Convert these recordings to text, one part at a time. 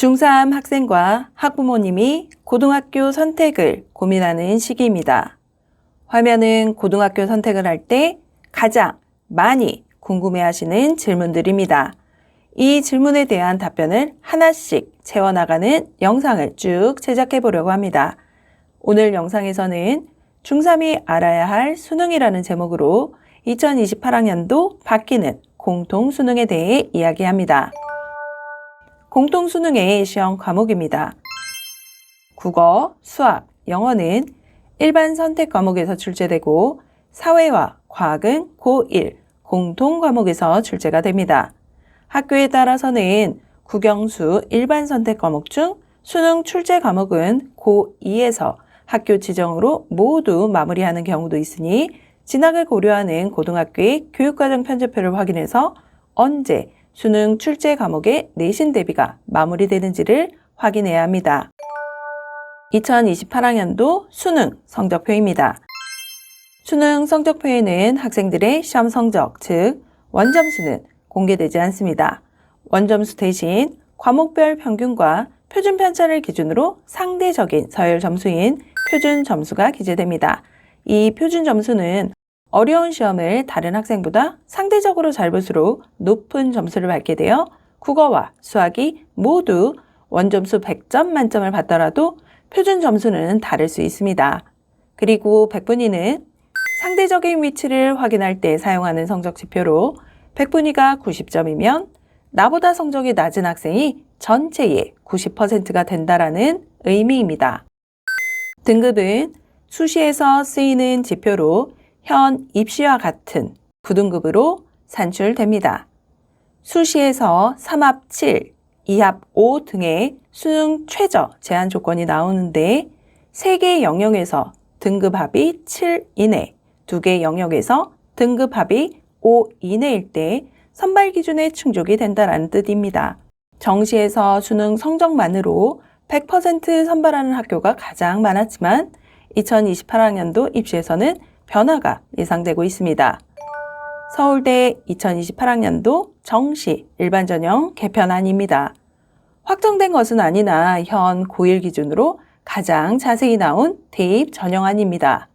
중3 학생과 학부모님이 고등학교 선택을 고민하는 시기입니다. 화면은 고등학교 선택을 할 때 가장 많이 궁금해 하시는 질문들입니다. 이 질문에 대한 답변을 하나씩 채워나가는 영상을 쭉 제작해 보려고 합니다. 오늘 영상에서는 중3이 알아야 할 수능이라는 제목으로 2028학년도 바뀌는 공통 수능에 대해 이야기합니다. 공통 수능의 시험 과목입니다. 국어, 수학, 영어는 일반 선택 과목에서 출제되고 사회와 과학은 고1 공통 과목에서 출제가 됩니다. 학교에 따라서는 국영수 일반 선택 과목 중 수능 출제 과목은 고2에서 학교 지정으로 모두 마무리하는 경우도 있으니 진학을 고려하는 고등학교의 교육과정 편제표를 확인해서 언제 수능 출제 과목의 내신 대비가 마무리되는지를 확인해야 합니다. 2028학년도 수능 성적표입니다. 수능 성적표에는 학생들의 시험 성적, 즉 원점수는 공개되지 않습니다. 원점수 대신 과목별 평균과 표준 편차를 기준으로 상대적인 서열 점수인 표준 점수가 기재됩니다. 이 표준 점수는 어려운 시험을 다른 학생보다 상대적으로 잘 볼수록 높은 점수를 받게 되어 국어와 수학이 모두 원점수 100점 만점을 받더라도 표준 점수는 다를 수 있습니다. 그리고 백분위는 상대적인 위치를 확인할 때 사용하는 성적 지표로 백분위가 90점이면 나보다 성적이 낮은 학생이 전체의 90%가 된다라는 의미입니다. 등급은 수시에서 쓰이는 지표로 현 입시와 같은 9등급으로 산출됩니다. 수시에서 3합 7, 2합 5 등의 수능 최저 제한 조건이 나오는데 3개 영역에서 등급 합이 7 이내, 2개 영역에서 등급 합이 5 이내일 때 선발 기준에 충족이 된다는 뜻입니다. 정시에서 수능 성적만으로 100% 선발하는 학교가 가장 많았지만 2028학년도 입시에서는 변화가 예상되고 있습니다. 서울대 2028학년도 정시 일반 전형 개편안입니다. 확정된 것은 아니나 현 고1 기준으로 가장 자세히 나온 대입 전형안입니다.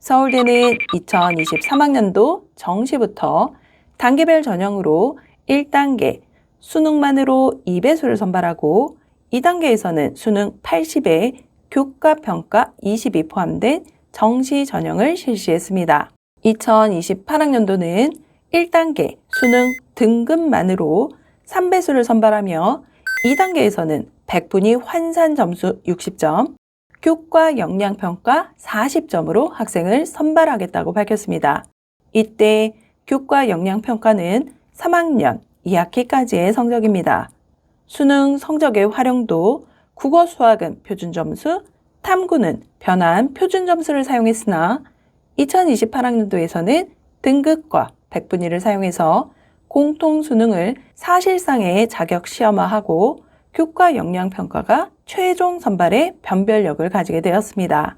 서울대는 2023학년도 정시부터 단계별 전형으로 1단계 수능만으로 2배수를 선발하고 2단계에서는 수능 80에 교과 평가 20이 포함된 정시 전형을 실시했습니다. 2028학년도는 1단계 수능 등급만으로 3배수를 선발하며 2단계에서는 100분위 환산 점수 60점, 교과 역량 평가 40점으로 학생을 선발하겠다고 밝혔습니다. 이때 교과 역량 평가는 3학년 2학기까지의 성적입니다. 수능 성적의 활용도 국어 수학은 표준 점수, 탐구는 변환 표준 점수를 사용했으나 2028학년도에서는 등급과 백분위를 사용해서 공통 수능을 사실상의 자격 시험화하고 교과 역량 평가가 최종 선발의 변별력을 가지게 되었습니다.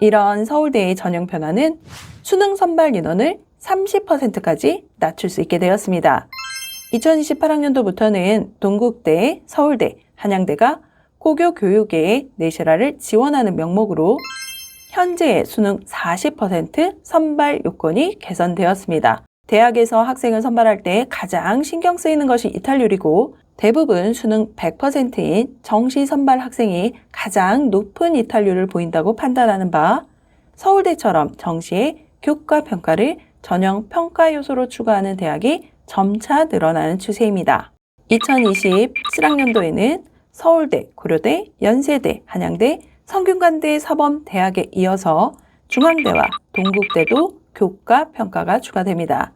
이런 서울대의 전형 변화는 수능 선발 인원을 30%까지 낮출 수 있게 되었습니다. 2028학년도부터는 동국대, 서울대, 한양대가 고교 교육의 내실화를 지원하는 명목으로 현재의 수능 40% 선발 요건이 개선되었습니다. 대학에서 학생을 선발할 때 가장 신경 쓰이는 것이 이탈률이고 대부분 수능 100%인 정시 선발 학생이 가장 높은 이탈률을 보인다고 판단하는 바 서울대처럼 정시에 교과 평가를 전형 평가 요소로 추가하는 대학이 점차 늘어나는 추세입니다. 2020 7학년도에는 서울대, 고려대, 연세대, 한양대, 성균관대, 사범대학에 이어서 중앙대와 동국대도 교과 평가가 추가됩니다.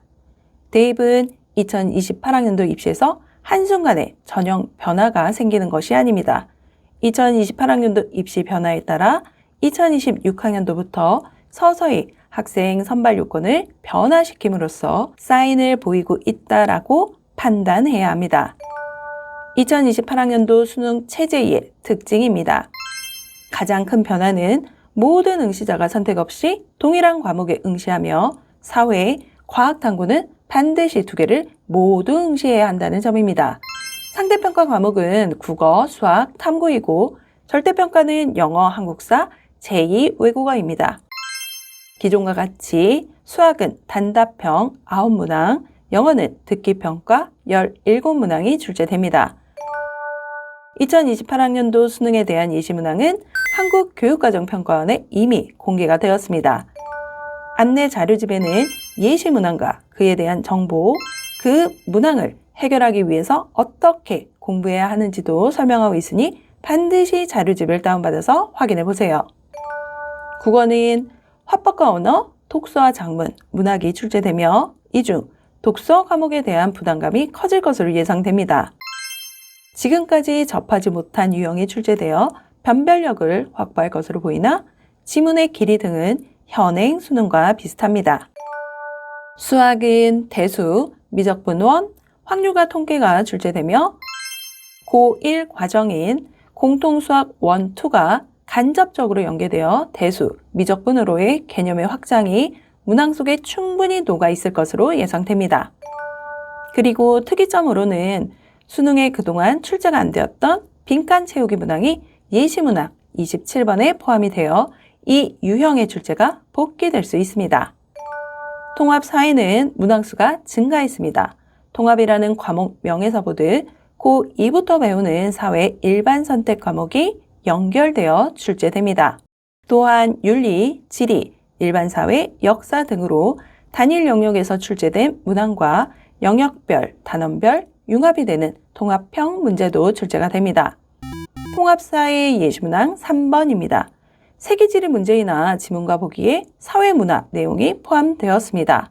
대입은 2028학년도 입시에서 한순간에 전형 변화가 생기는 것이 아닙니다. 2028학년도 입시 변화에 따라 2026학년도부터 서서히 학생 선발 요건을 변화시킴으로써 사인을 보이고 있다라고 판단해야 합니다. 2028학년도 수능 체제의 특징입니다. 가장 큰 변화는 모든 응시자가 선택 없이 동일한 과목에 응시하며 사회, 과학 탐구는 반드시 두 개를 모두 응시해야 한다는 점입니다. 상대평가 과목은 국어, 수학, 탐구이고 절대평가는 영어, 한국사, 제2 외국어입니다. 기존과 같이 수학은 단답형 9문항, 영어는 듣기평가 17문항이 출제됩니다. 2028학년도 수능에 대한 예시문항은 한국교육과정평가원에 이미 공개가 되었습니다. 안내 자료집에는 예시문항과 그에 대한 정보, 그 문항을 해결하기 위해서 어떻게 공부해야 하는지도 설명하고 있으니 반드시 자료집을 다운받아서 확인해 보세요. 국어는 화법과 언어, 독서와 작문, 문학이 출제되며 이 중 독서 과목에 대한 부담감이 커질 것으로 예상됩니다. 지금까지 접하지 못한 유형이 출제되어 변별력을 확보할 것으로 보이나 지문의 길이 등은 현행 수능과 비슷합니다. 수학은 대수, 미적분원, 확률과 통계가 출제되며 고1 과정인 공통수학 1, 2가 간접적으로 연계되어 대수, 미적분으로의 개념의 확장이 문항 속에 충분히 녹아 있을 것으로 예상됩니다. 그리고 특이점으로는 수능에 그동안 출제가 안 되었던 빈칸 채우기 문항이 예시문항 27번에 포함이 되어 이 유형의 출제가 복귀될 수 있습니다. 통합 사회는 문항수가 증가했습니다. 통합이라는 과목 명에서 보듯 고2부터 배우는 사회 일반 선택 과목이 연결되어 출제됩니다. 또한 윤리, 지리, 일반 사회, 역사 등으로 단일 영역에서 출제된 문항과 영역별, 단원별, 융합이 되는 통합형 문제도 출제가 됩니다. 통합사회 예시문항 3번입니다. 세계지리 문제이나 지문과 보기에 사회문화 내용이 포함되었습니다.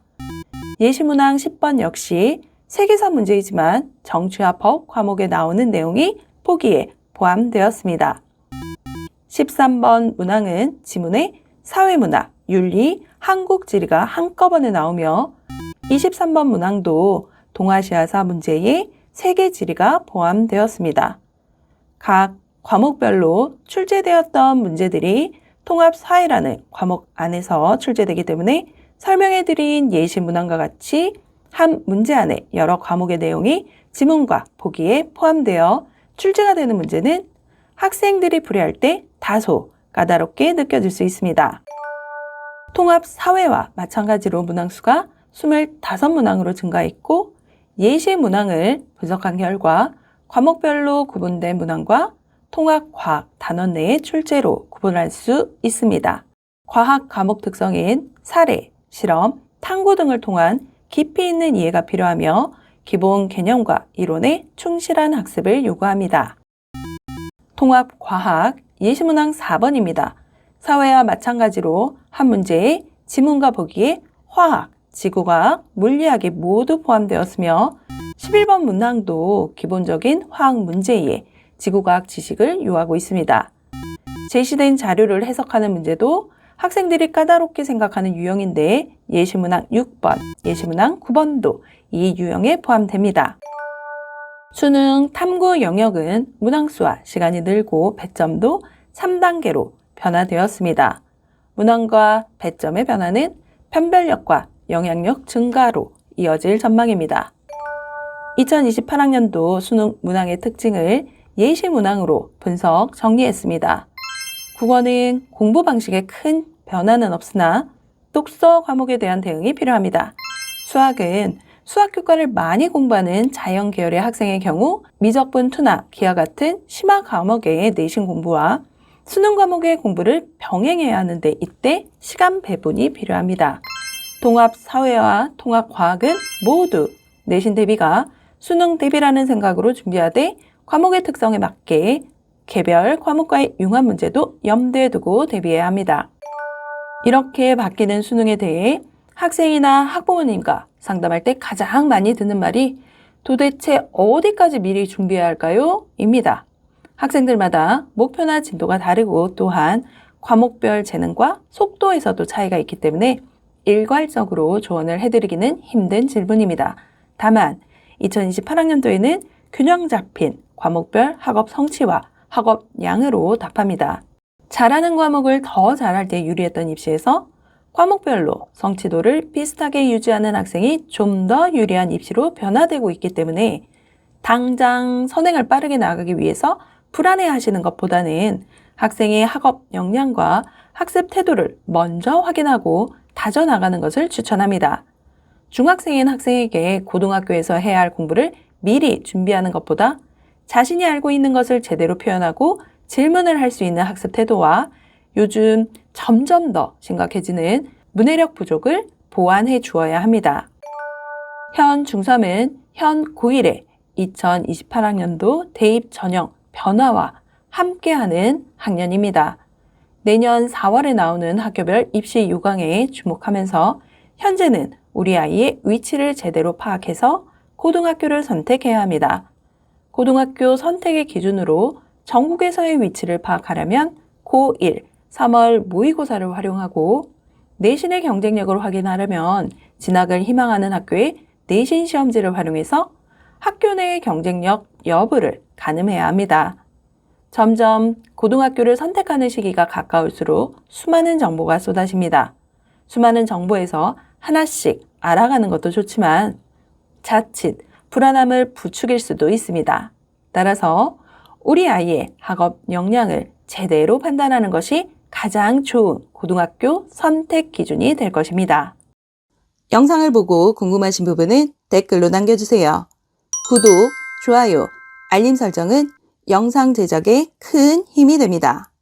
예시문항 10번 역시 세계사 문제이지만 정치와 법 과목에 나오는 내용이 보기에 포함되었습니다. 13번 문항은 지문에 사회문화, 윤리, 한국지리가 한꺼번에 나오며 23번 문항도 동아시아사 문제에 세계 지리가 포함되었습니다. 각 과목별로 출제되었던 문제들이 통합 사회라는 과목 안에서 출제되기 때문에 설명해드린 예시 문항과 같이 한 문제 안에 여러 과목의 내용이 지문과 보기에 포함되어 출제가 되는 문제는 학생들이 풀이할 때 다소 까다롭게 느껴질 수 있습니다. 통합 사회와 마찬가지로 문항수가 25문항으로 증가했고 예시 문항을 분석한 결과 과목별로 구분된 문항과 통합 과학 단원 내의 출제로 구분할 수 있습니다. 과학 과목 특성인 사례, 실험, 탐구 등을 통한 깊이 있는 이해가 필요하며 기본 개념과 이론에 충실한 학습을 요구합니다. 통합 과학 예시문항 4번입니다. 사회와 마찬가지로 한 문제에 지문과 보기에 화학, 지구과학, 물리학이 모두 포함되었으며 11번 문항도 기본적인 화학 문제에 지구과학 지식을 요하고 있습니다. 제시된 자료를 해석하는 문제도 학생들이 까다롭게 생각하는 유형인데 예시문항 6번, 예시문항 9번도 이 유형에 포함됩니다. 수능 탐구 영역은 문항수와 시간이 늘고 배점도 3단계로 변화되었습니다. 문항과 배점의 변화는 편별력과 영향력 증가로 이어질 전망입니다. 2028학년도 수능 문항의 특징을 예시 문항으로 분석 정리했습니다. 국어는 공부 방식에 큰 변화는 없으나 독서 과목에 대한 대응이 필요합니다. 수학은 수학 교과를 많이 공부하는 자연 계열의 학생의 경우 미적분 투나 기하 같은 심화 과목의 내신 공부와 수능 과목의 공부를 병행해야 하는데 이때 시간 배분이 필요합니다. 통합 사회와 통합 과학은 모두 내신 대비가 수능 대비라는 생각으로 준비하되 과목의 특성에 맞게 개별 과목과의 융합 문제도 염두에 두고 대비해야 합니다. 이렇게 바뀌는 수능에 대해 학생이나 학부모님과 상담할 때 가장 많이 듣는 말이 도대체 어디까지 미리 준비해야 할까요? 입니다. 학생들마다 목표나 진도가 다르고 또한 과목별 재능과 속도에서도 차이가 있기 때문에 일괄적으로 조언을 해드리기는 힘든 질문입니다. 다만 2028학년도에는 균형 잡힌 과목별 학업 성취와 학업 양으로 답합니다. 잘하는 과목을 더 잘할 때 유리했던 입시에서 과목별로 성취도를 비슷하게 유지하는 학생이 좀 더 유리한 입시로 변화되고 있기 때문에 당장 선행을 빠르게 나가기 위해서 불안해 하시는 것보다는 학생의 학업 역량과 학습 태도를 먼저 확인하고 다져나가는 것을 추천합니다. 중학생인 학생에게 고등학교에서 해야 할 공부를 미리 준비하는 것보다 자신이 알고 있는 것을 제대로 표현하고 질문을 할 수 있는 학습 태도와 요즘 점점 더 심각해지는 문해력 부족을 보완해 주어야 합니다. 현 중3은 현 고1의 2028학년도 대입 전형 변화와 함께하는 학년입니다. 내년 4월에 나오는 학교별 입시 요강에 주목하면서 현재는 우리 아이의 위치를 제대로 파악해서 고등학교를 선택해야 합니다. 고등학교 선택의 기준으로 전국에서의 위치를 파악하려면 고1, 3월 모의고사를 활용하고 내신의 경쟁력을 확인하려면 진학을 희망하는 학교의 내신 시험지를 활용해서 학교 내의 경쟁력 여부를 가늠해야 합니다. 점점 고등학교를 선택하는 시기가 가까울수록 수많은 정보가 쏟아집니다. 수많은 정보에서 하나씩 알아가는 것도 좋지만 자칫 불안함을 부추길 수도 있습니다. 따라서 우리 아이의 학업 역량을 제대로 판단하는 것이 가장 좋은 고등학교 선택 기준이 될 것입니다. 영상을 보고 궁금하신 부분은 댓글로 남겨주세요. 구독, 좋아요, 알림 설정은 영상 제작에 큰 힘이 됩니다.